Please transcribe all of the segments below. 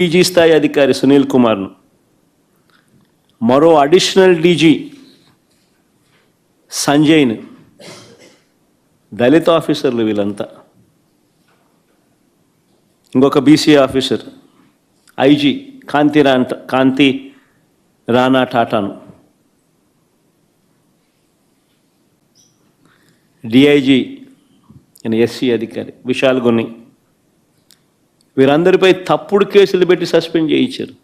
DG స్థాయి అధికారి సునీల్ కుమార్ను. మరో అడిషనల్ డీజీ సంజయ్ను. దళిత ఆఫీసర్లు వీళ్ళంతా. ఇంకొక బీసీ ఆఫీసర్ ఐజీ కాంతి రా కాంతి రానా టాటాను. డిఐజీ ఎస్సీ అధికారి విశాల్ గున్ని. వీరందరిపై తప్పుడు కేసులు పెట్టి సస్పెండ్ చేయించారు.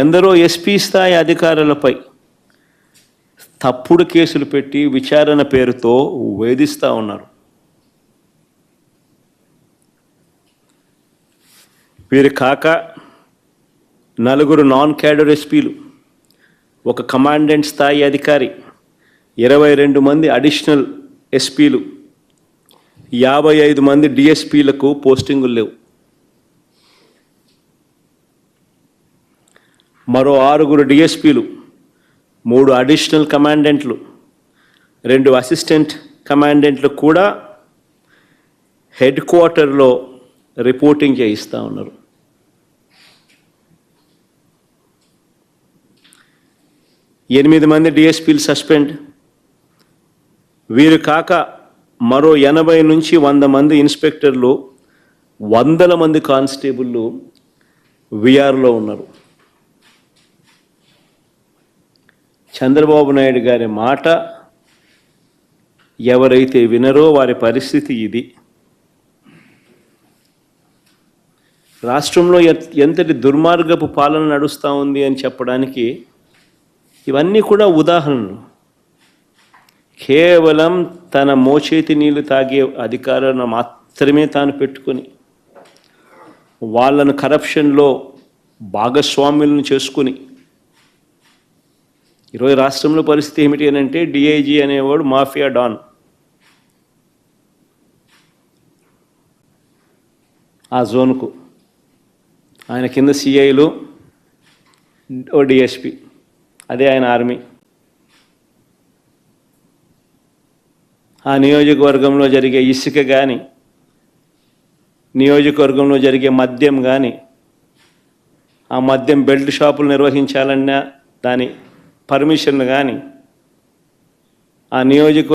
ఎందరో ఎస్పీ స్థాయి అధికారులపై తప్పుడు కేసులు పెట్టి విచారణ పేరుతో వేధిస్తూ ఉన్నారు. వీరు కాక నలుగురు నాన్ క్యాడర్ ఎస్పీలు ఒక కమాండెంట్ స్థాయి అధికారి ఇరవై రెండు మంది అడిషనల్ ఎస్పీలు యాభై ఐదు మంది డిఎస్పీలకు పోస్టింగులు లేవు. మరో ఆరుగురు డిఎస్పీలు మూడు అడిషనల్ కమాండెంట్లు రెండు అసిస్టెంట్ కమాండెంట్లు కూడా హెడ్ క్వార్టర్లో రిపోర్టింగ్ చేయిస్తూ ఉన్నారు. ఎనిమిది మంది డిఎస్పీలు సస్పెండ్. వీరు కాక మరో ఎనభై నుంచి వంద మంది ఇన్స్పెక్టర్లు వందల మంది కానిస్టేబుళ్ళు విఆర్లో ఉన్నారు. చంద్రబాబు నాయుడు గారి మాట ఎవరైతే వినరో వారి పరిస్థితి ఇది. రాష్ట్రంలో ఎంతటి దుర్మార్గపు పాలన నడుస్తూ ఉంది అని చెప్పడానికి ఇవన్నీ కూడా ఉదాహరణలు. కేవలం తన మోచేతి నీళ్ళు తాగే అధికారాన్ని మాత్రమే తాను పెట్టుకొని వాళ్ళను కరప్షన్లో భాగస్వాములను చేసుకుని ఈరోజు రాష్ట్రంలో పరిస్థితి ఏమిటి అని అంటే డిఐజీ అనేవాడు మాఫియా డాన్. ఆ జోన్కు ఆయన కింద సిఐలు ఓ డిఎస్పి అదే ఆయన ఆర్మీ. ఆ నియోజకవర్గంలో జరిగే ఇసుక కానీ నియోజకవర్గంలో జరిగే మద్యం కానీ ఆ మద్యం బెల్ట్ షాపులు నిర్వహించాలన్నా దాని పర్మిషన్ కానీ ఆ నియోజక